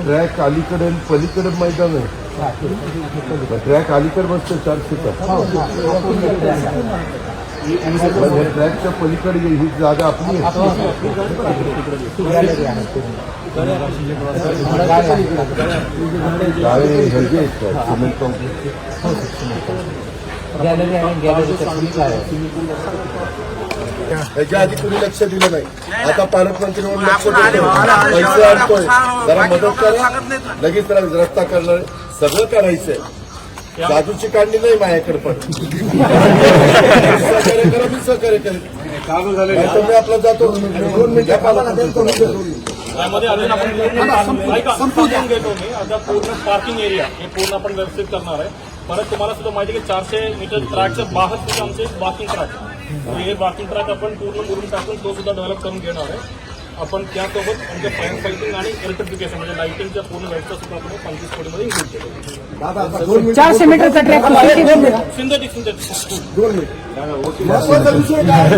Track अलीकडे आणि पलीकडे मैदान आहे ट्रॅक ट्रॅकच्या पलीकडे ही जागा का? सिमेंट कॉम्प्लेक्स गॅलरी आहे गॅलरीच्या पुढचा आधी कुणी लक्ष दिलं नाही. आता पालकमंत्री म्हणून लक्ष पैसे आणतोय. जरा मदत करा. लगेच रस्ता करणार सगळं करायचंय. जादूची काढणी नाही माझ्याकडे पण. सहकार्य करा मी सहकार्य करेन. मी आपला जातो. दोन मिनिटं. पालकमंत्री त्यामध्ये अजून आपण पूर्ण पार्किंग एरिया हे पूर्ण आपण व्यवस्थित करणार आहे. परत तुम्हाला सुद्धा माहिती आहे की चारशे मीटर ट्रॅकच्या बाहेर सुद्धा आमचे बाकिंग ट्रॅक हे बाकिंग ट्रॅक आपण पूर्ण मुरून टाकून तो सुद्धा डेव्हलप करून घेणार आहे. आपण त्यासोबत आमच्या फायर फायटिंग आणि इलेक्ट्रिफिकेशन म्हणजे लाइटिंगच्या पूर्ण व्यवस्था सुद्धा आपण पंचवीस कोटीमध्ये इन्क्लूड केली. चारशे मीटरचा ट्रॅक सिंथेटिक सिंथेटिक विषय काय? आहे?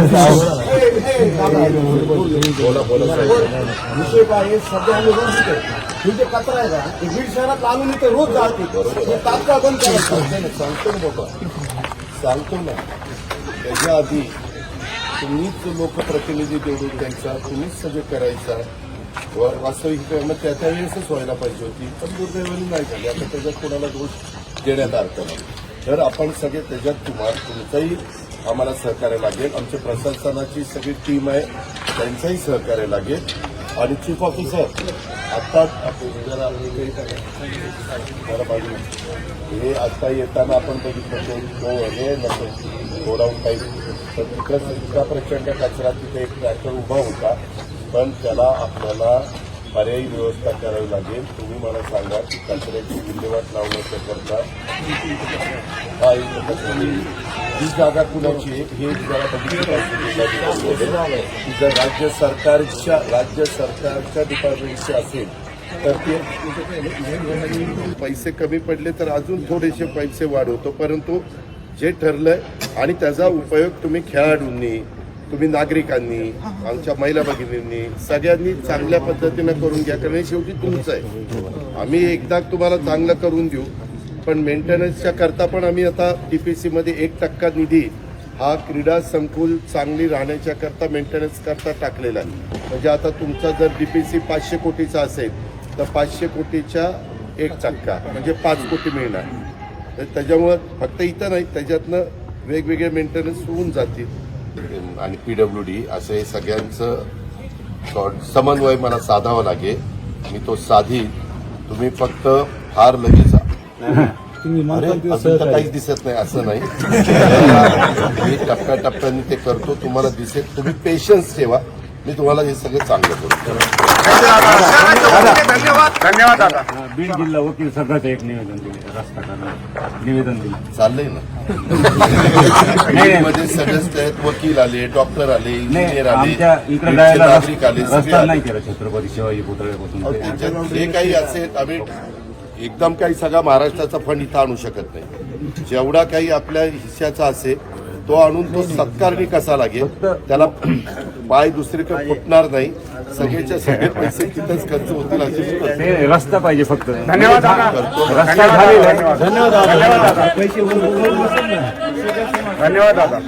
बोला बोला साहेब. विषय काय? आहे? सध्या आम्ही रोज इथे. ही जे कचरा आहे ना ते बीड शहरात आणून इथे रोज जाते. हे तात्काळ बंद करायचं नाही, नाही, सांगतो ना बाबा. सांगतो ना. त्याच्या आधी तुम्हीच लोकप्रतिनिधी निवडून द्यायचा तुम्हीच सगळं करायचा. व वास्तविक मग त्या त्या वेळेसच व्हायला पाहिजे होती. पण दुर्दैवाने नाही झाली. आता त्याच्यात कोणाला दोष देण्यात अर्थ नाही. तर आपण सगळे त्याच्यात तुम्हाला तुमचंही आम्हाला सहकार्य लागेल. आमच्या प्रशासनाची सगळी टीम आहे. त्यांचंही सहकार्य लागेल. आणि चीफ ऑफिसर आत्ताच आपण हे आत्ता हे येताना आपण बघितलं तो हे नसेल गोडाऊन टाईप तर तिकडं इतका प्रचंड कचरा तिथे एक ट्रॅक्टर उभा होता पण त्याला आपल्याला पर्यायी व्यवस्था करावी लागेल. तुम्ही मला सांगा की कचऱ्याची विल्हेवाट लावण्याच्या करता हा एक कचरा ही जागा कुणाची हे जरा बघितलं की जर राज्य सरकारच्या राज्य सरकारच्या डिपार्टमेंटची असेल तर ते पैसे कमी पडले तर अजून थोडेसे पैसे वाढवतो. परंतु जे ठरलंय आणि त्याचा उपयोग तुम्ही खेळाडूंनी तुम्ही नागरिकांनी आमच्या महिला भगिनींनी सगळ्यांनी चांगल्या पद्धतीनं करून घ्या कारण शेवटी तुमचं आहे. आम्ही एकदा तुम्हाला चांगलं करून देऊ पण मेंटेनन्सच्या करता पण आम्ही आता बी पी सीमध्ये एक टक्का निधी हा क्रीडा संकुल चांगली राहण्याच्या करता मेंटेनन्स करता टाकलेला आहे. म्हणजे आता तुमचा जर बी पी सी पाचशे कोटीचा असेल तर पाचशे कोटीच्या एक टक्का म्हणजे पाच कोटी मिळणार. तर त्याच्यामुळं फक्त इथं नाही त्याच्यातनं वेगवेगळे मेंटेनन्स होऊन जातील. आणि पीडब्ल्यू डी असं हे सगळ्यांचं समन्वय मला साधावा लागेल. मी तो साधी तुम्ही फक्त फार लगेच काहीच दिसत नाही असं नाही. मी टप्प्याटप्प्याने ते करतो तुम्हाला दिसेल. तुम्ही पेशन्स ठेवा. मी तुम्हाला हे सगळं चांगलं करू बीड जिल्हा वकील सगळ्याचं एक निवेदन दिले रस्ता करणार. निवेदन दिलं. चाललंय ना? मध्ये सगळेच आहेत वकील आले डॉक्टर आले नाही इंजिनियर आले नागरिक आले सगळे रस्ता. नाही केला छत्रपती शिवाजी पुतळ्यापासून. जे काही असेल आम्ही एकदम काही सगळा महाराष्ट्राचा फंड इथं आणू शकत नाही. जेवढा काही आपल्या हिश्श्याचा असेल तो आणून तो सत्कारणी कसा लागेल त्याला पाय दुसरीकडे फुटणार नाही. सगळेच्या सगळे पैसे तिथंच खर्च होतील अशी रस्ता पाहिजे फक्त. धन्यवाद धन्यवाद धन्यवाद दादा.